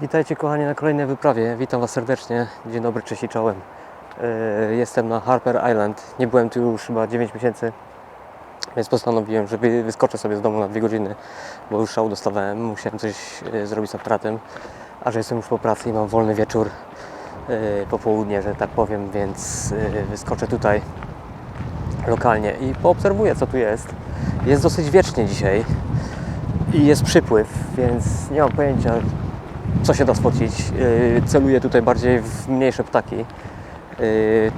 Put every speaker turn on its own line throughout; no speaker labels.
Witajcie kochani na kolejnej wyprawie. Witam Was serdecznie. Dzień dobry, cześć i czołem. Yy, Jestem na Harper Island. Nie byłem tu już chyba 9 miesięcy, więc postanowiłem, że wy- wyskoczę sobie z domu na dwie godziny, bo już szału dostawałem. Musiałem coś yy, zrobić z aparatem, a że jestem już po pracy i mam wolny wieczór, yy, popołudnie, że tak powiem, więc wyskoczę tutaj lokalnie i poobserwuję, co tu jest. Jest dosyć wiecznie dzisiaj i jest przypływ, więc nie mam pojęcia, co się da sfocić. Yy, celuję tutaj bardziej w mniejsze ptaki, yy,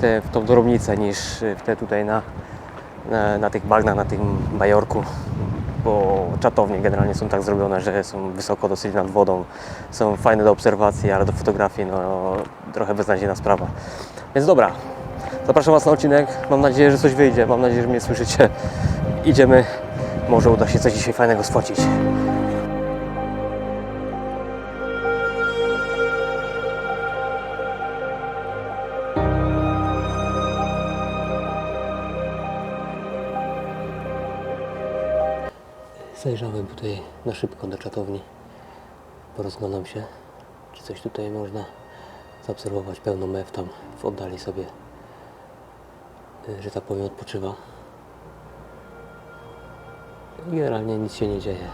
te, w tą dorobnicę, niż w te tutaj na, na, na tych bagnach, na tym bajorku, bo czatownie generalnie są tak zrobione, że są wysoko dosyć nad wodą, są fajne do obserwacji, ale do fotografii no, trochę beznadziejna sprawa. Więc dobra, zapraszam Was na odcinek, mam nadzieję, że coś wyjdzie, mam nadzieję, że mnie słyszycie. Idziemy, może uda się coś dzisiaj fajnego sfocić. Zajrzałem tutaj na szybko do czatowni. Porozglądam się, czy coś tutaj można zaobserwować. Pełno mew tam w oddali sobie, y, że tak powiem, odpoczywa. Generalnie nic się nie dzieje.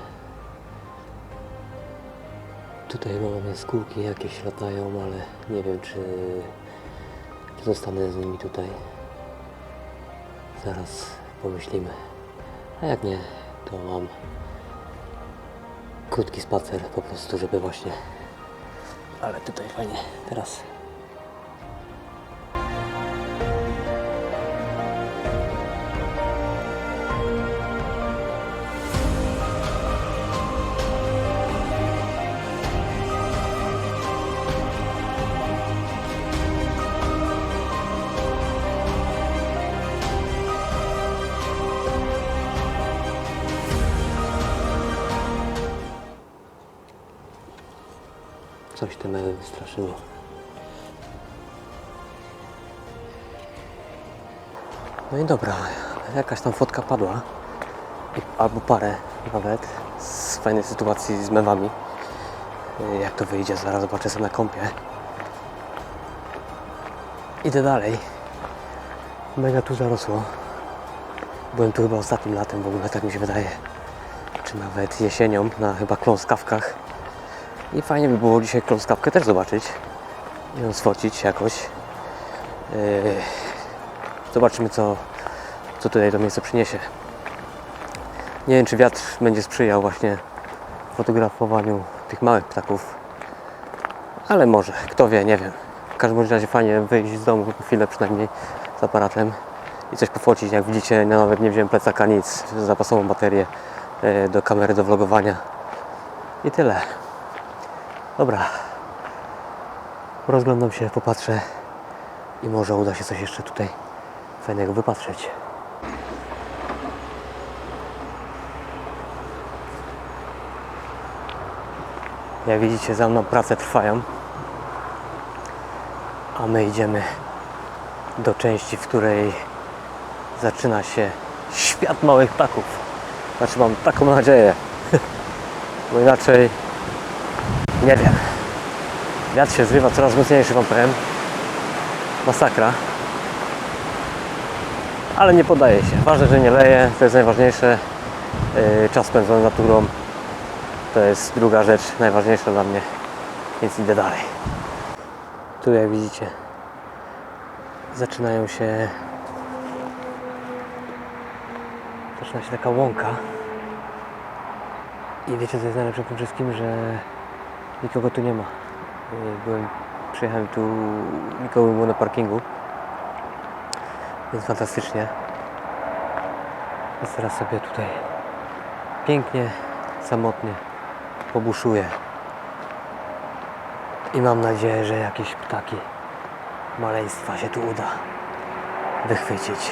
Tutaj mam jaskółki jakieś latają, ale nie wiem, czy, czy zostanę z nimi tutaj. Zaraz pomyślimy. A jak nie, to mam krótki spacer po prostu, żeby właśnie. Ale tutaj fajnie. Teraz. Coś te mewy wystraszyło. No i dobra, jakaś tam fotka padła. Albo parę nawet z fajnej sytuacji z mewami. Jak to wyjdzie, zaraz zobaczę sobie na kąpie. Idę dalej. Mega tu zarosło. Byłem tu chyba ostatnim latem w ogóle, tak mi się wydaje. Czy nawet jesienią na chyba kląskawkach. I fajnie by było dzisiaj kląskawkę też zobaczyć. I ją sfocić jakoś. Yy, zobaczymy co, co tutaj to miejsce przyniesie. Nie wiem czy wiatr będzie sprzyjał właśnie fotografowaniu tych małych ptaków. Ale może, kto wie, nie wiem. W każdym razie fajnie wyjść z domu na chwilę przynajmniej z aparatem i coś pofocić. Jak widzicie, no, nawet nie wziąłem plecaka, nic, zapasową baterię yy, do kamery do vlogowania. I tyle. Dobra. Rozglądam się, popatrzę i może uda się coś jeszcze tutaj fajnego wypatrzeć. Jak widzicie, za mną prace trwają. A my idziemy do części, w której zaczyna się świat małych ptaków. Znaczy mam taką nadzieję. Bo inaczej nie wiem. Wiatr się zrywa coraz mocniejszy, wam powiem. Masakra. Ale nie poddaje się. Ważne, że nie leje, to jest najważniejsze. Yy, czas spędzony naturą to jest druga rzecz, najważniejsza dla mnie. Więc idę dalej. Tu jak widzicie zaczynają się zaczyna się taka łąka i wiecie co jest najlepsze w tym wszystkim, że nikogo tu nie ma. Y, Byłem, przyjechałem tu, nikogo było na parkingu. Więc fantastycznie. Więc teraz sobie tutaj pięknie, samotnie pobuszuję. I mam nadzieję, że jakieś ptaki maleństwa się tu uda wychwycić.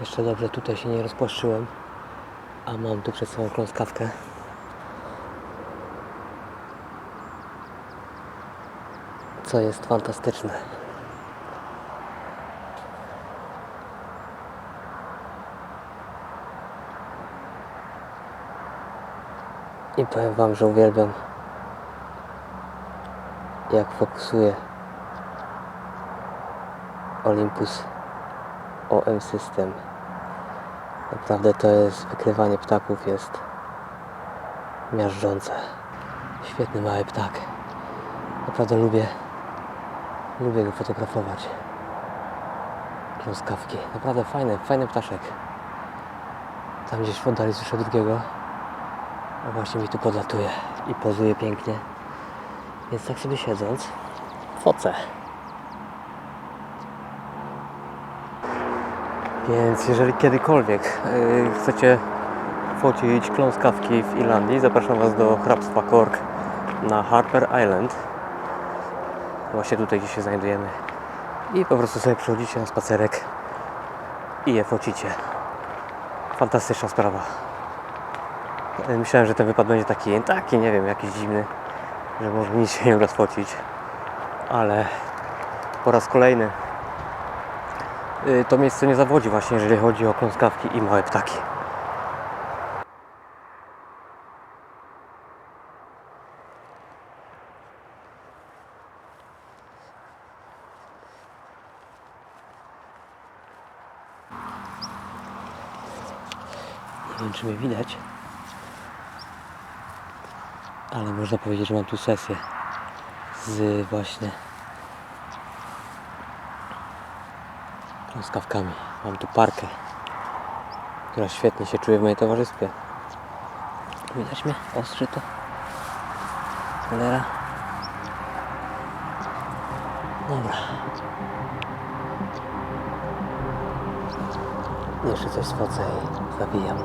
Jeszcze dobrze tutaj się nie rozpłaszczyłem, a mam tu przed sobą kląskawkę. Co jest fantastyczne. I powiem Wam, że uwielbiam jak fokusuje Olympus OM System. Naprawdę to jest wykrywanie ptaków jest miażdżące. Świetny mały ptak. Naprawdę lubię lubię go fotografować. Truskawki. Naprawdę fajny, fajny ptaszek. Tam gdzieś w oddali słyszę drugiego. A właśnie mi tu podlatuje i pozuje pięknie. Więc tak sobie siedząc, focę. Więc jeżeli kiedykolwiek yy, chcecie focić kląskawki w Irlandii, zapraszam Was do hrabstwa Cork na Harper Island. Właśnie tutaj gdzie się znajdujemy. I po prostu sobie przychodzicie na spacerek i je focicie. Fantastyczna sprawa. Yy, Myślałem, że ten wypad będzie taki, taki, nie wiem, jakiś dziwny, że może nic się nie uda sfocić. Ale po raz kolejny y, to miejsce nie zawodzi właśnie, jeżeli chodzi o kląskawki i małe ptaki. Nie wiem, czy mnie widać, ale można powiedzieć, że mam tu sesję z właśnie truskawkami. Mam tu parkę, która świetnie się czuje w moim towarzystwie. Widać mnie? Ostrzy to? Cholera. Dobra. Jeszcze coś spocę i zabijam.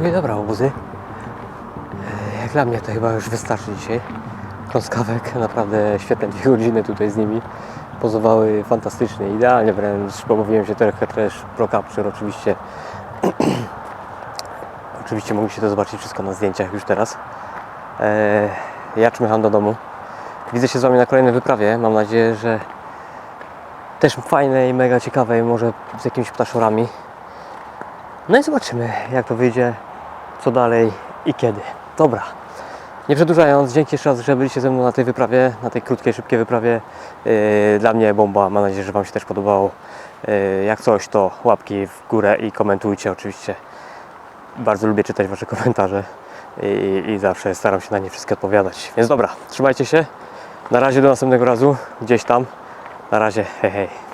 I dobra, obuzy. E, Jak dla mnie to chyba już wystarczy dzisiaj. Krąskawek, naprawdę świetne dwie godziny tutaj z nimi. Pozowały fantastycznie, idealnie wręcz. Pobawiłem się trochę też Pro Capture oczywiście. oczywiście mogliście to zobaczyć wszystko na zdjęciach już teraz. E, ja czmycham do domu. Widzę się z Wami na kolejnej wyprawie. Mam nadzieję, że też fajnej, mega ciekawej, może z jakimiś ptaszorami. No i zobaczymy, jak to wyjdzie, co dalej i kiedy. Dobra. Nie przedłużając, dzięki jeszcze raz, że byliście ze mną na tej wyprawie, na tej krótkiej, szybkiej wyprawie. Yy, Dla mnie bomba, mam nadzieję, że Wam się też podobało. Yy, Jak coś, to łapki w górę i komentujcie oczywiście. Bardzo lubię czytać Wasze komentarze i, i zawsze staram się na nie wszystkie odpowiadać. Więc dobra, trzymajcie się. Na razie do następnego razu, gdzieś tam. Na razie, hej hej.